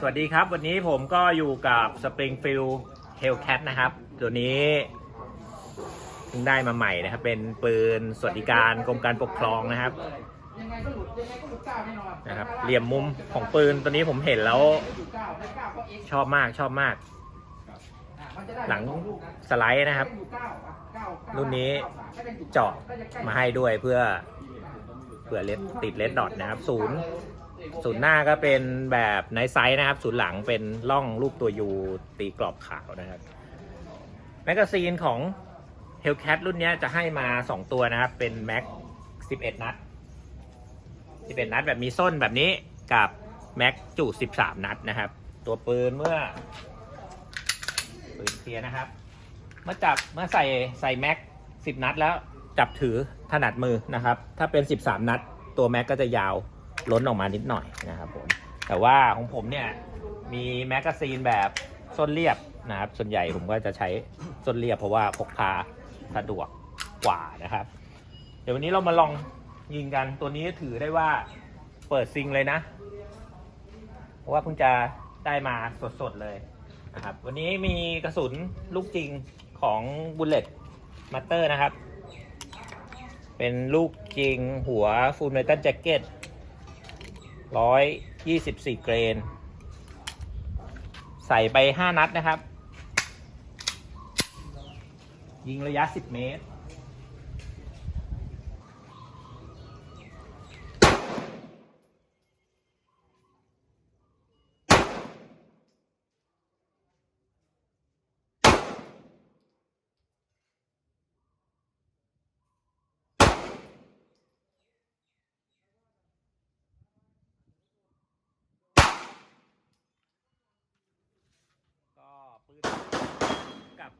สวัสดีครับวันนี้ผมก็อยู่กับ Springfield Hellcat นะครับ ตัวนี้เพิ่งได้มาใหม่นะครับ เป็นปืนสวัสดิการกรมการปกครองนะครับนะครับ เหลี่ยมมุมของปืนตัวนี้ผมเห็นแล้ว ชอบมากชอบมาก หลังสไลด์นะครับ รุ่นนี้เจาะมาให้ด้วยเพื่อเพื่อเลดติดเลดดอทนะครับศูนย์ ศูนย์หน้าก็เป็นแบบไนท์ไซส์นะครับ ศูนย์หลังเป็นร่องรูปตัวยูตีกรอบขาวนะครับ แมกกาซีนของ Hellcat รุ่นนี้จะให้มา 2 ตัวนะครับ เป็นแม็ก11 นัด 11 นัดแบบมีส้นแบบนี้กับแม็กจุ13 นัดนะครับ ตัวปืนเมื่อ ปืนเคลียร์นะครับ เมื่อจับเมื่อใส่ใส่แม็ก10 นัดแล้วจับถือถนัดมือนะครับ ถ้าเป็น 13 นัด ตัวแม็กก็จะยาว ล้นออกมานิดหน่อยนะครับผม แต่ว่าของผมเนี่ยมีแมกกาซีนแบบส้นเรียบนะครับ ส่วนใหญ่ผมก็จะใช้ส้นเรียบเพราะว่าพกพาสะดวกกว่านะครับ เดี๋ยววันนี้เรามาลองยิงกันตัวนี้ถือได้ว่าเปิดซิงเลยนะ เพราะว่าเพิ่งจะได้มาสดๆเลยนะครับ วันนี้มีกระสุนลูกจริงของ Bullet Master นะครับ เป็นลูกจริงหัว Full Metal Jacket 124เก ร้อยยี่สิบสี่เกรน ใส่ไปห้านัดนะครับ ยิงระยะสิบเมตร ก็ปืนกับ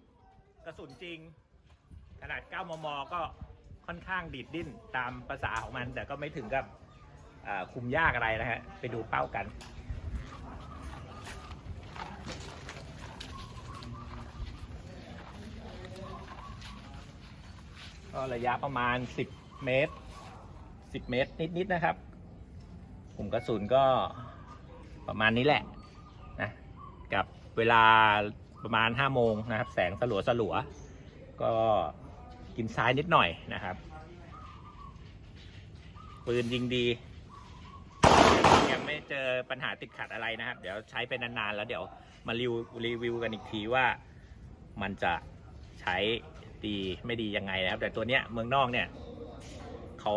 กระสุนจริง ขนาด 9 มม ก็ค่อนข้างดีดดิ้นตามภาษาของมัน แต่ก็ไม่ถึงกับคุมยากอะไรนะฮะ ไปดูเป้ากัน ก็ระยะประมาณ 10 เมตร 10 เมตรนิดๆนะครับกลุ่มกระสุนก็ประมาณนี้แหละนะกับเวลา ประมาณ5โมงนะครับ แสงสลัวสลัวก็กินซ้ายนิดหน่อยนะครับปืนยิงดียังไม่เจอปัญหาติดขัดอะไรนะครับ เดี๋ยวใช้ไปนานๆ แล้วเดี๋ยวมารีวิวรีวิวกันอีกทีว่ามันจะใช้ดีไม่ดียังไงนะครับ แต่ตัวเนี้ยเมืองนอกเนี่ยเขา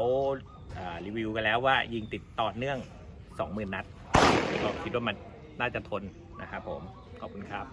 อ่ารีวิวกันแล้วว่ายิงติดต่อเนื่อง 20,000 นัดก็คิดว่ามันน่าจะทนนะครับผม ขอบคุณครับ